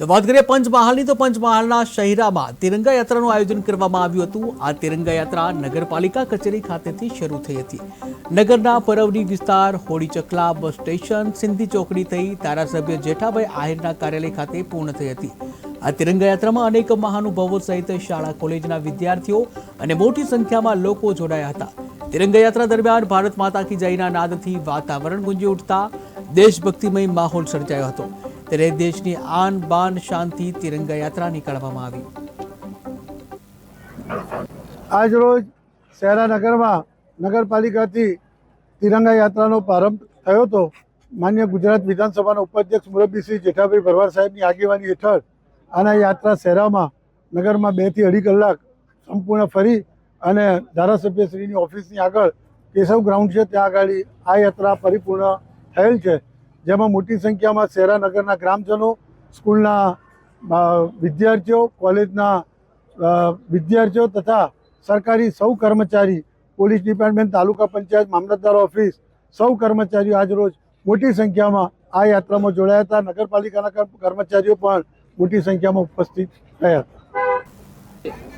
તો વાત કરીએ પંચમહાલની, તો પંચમહાલના શહેરામાં તિરંગા યાત્રાનું આયોજન કરવામાં આવ્યું હતું. આ તિરંગા યાત્રા નગરપાલિકા કચેરી ખાતેથી શરૂ થઈ હતી. નગરના પરવડી વિસ્તાર હોડી ચકલા, બસ સ્ટેશન, સિંધી ચોકડી થઈ ધારાસભ્ય જેઠાભાઈ આહિરના કાર્યાલય ખાતે પૂર્ણ થઈ હતી. આ તિરંગા યાત્રામાં અનેક મહાનુભાવો સહિત શાળા, કોલેજના વિદ્યાર્થીઓ અને મોટી સંખ્યામાં લોકો જોડાયા હતા. તિરંગા યાત્રા દરમિયાન ભારત માતા કી જયના નાદથી વાતાવરણ ગુંજી ઉઠતા દેશભક્તિમય માહોલ સર્જાયો હતો. ત્યારે દેશની આન બાન શાંતિ તિરંગા યાત્રા નીકળવામાં આવી. આજરોજ શહેરા નગરમાં નગરપાલિકાથી તિરંગા યાત્રાનો પ્રારંભ થયો હતો. માન્ય ગુજરાત વિધાનસભાના ઉપાધ્યક્ષ મુરબ્બીસિંહ જેઠાભાઈ ભરવાડ સાહેબની આગેવાની હેઠળ આના યાત્રા શહેરામાં નગરમાં બેથી અઢી કલાક સંપૂર્ણ ફરી અને ધારાસભ્યશ્રીની ઓફિસની આગળ કેશવ ગ્રાઉન્ડ છે. ત્યાં આગળ આ યાત્રા પરિપૂર્ણ થયેલ છે. જેમાં મોટી સંખ્યામાં શહેરા નગરના ગ્રામજનો, સ્કૂલના વિદ્યાર્થીઓ, કોલેજના વિદ્યાર્થીઓ તથા સરકારી સૌ કર્મચારી, પોલીસ ડિપાર્ટમેન્ટ, તાલુકા પંચાયત, મામલતદાર ઓફિસ સૌ કર્મચારીઓ આજરોજ મોટી સંખ્યામાં આ યાત્રામાં જોડાયા હતા. નગરપાલિકાના કર્મચારીઓ પણ મોટી સંખ્યામાં ઉપસ્થિત થયા હતા.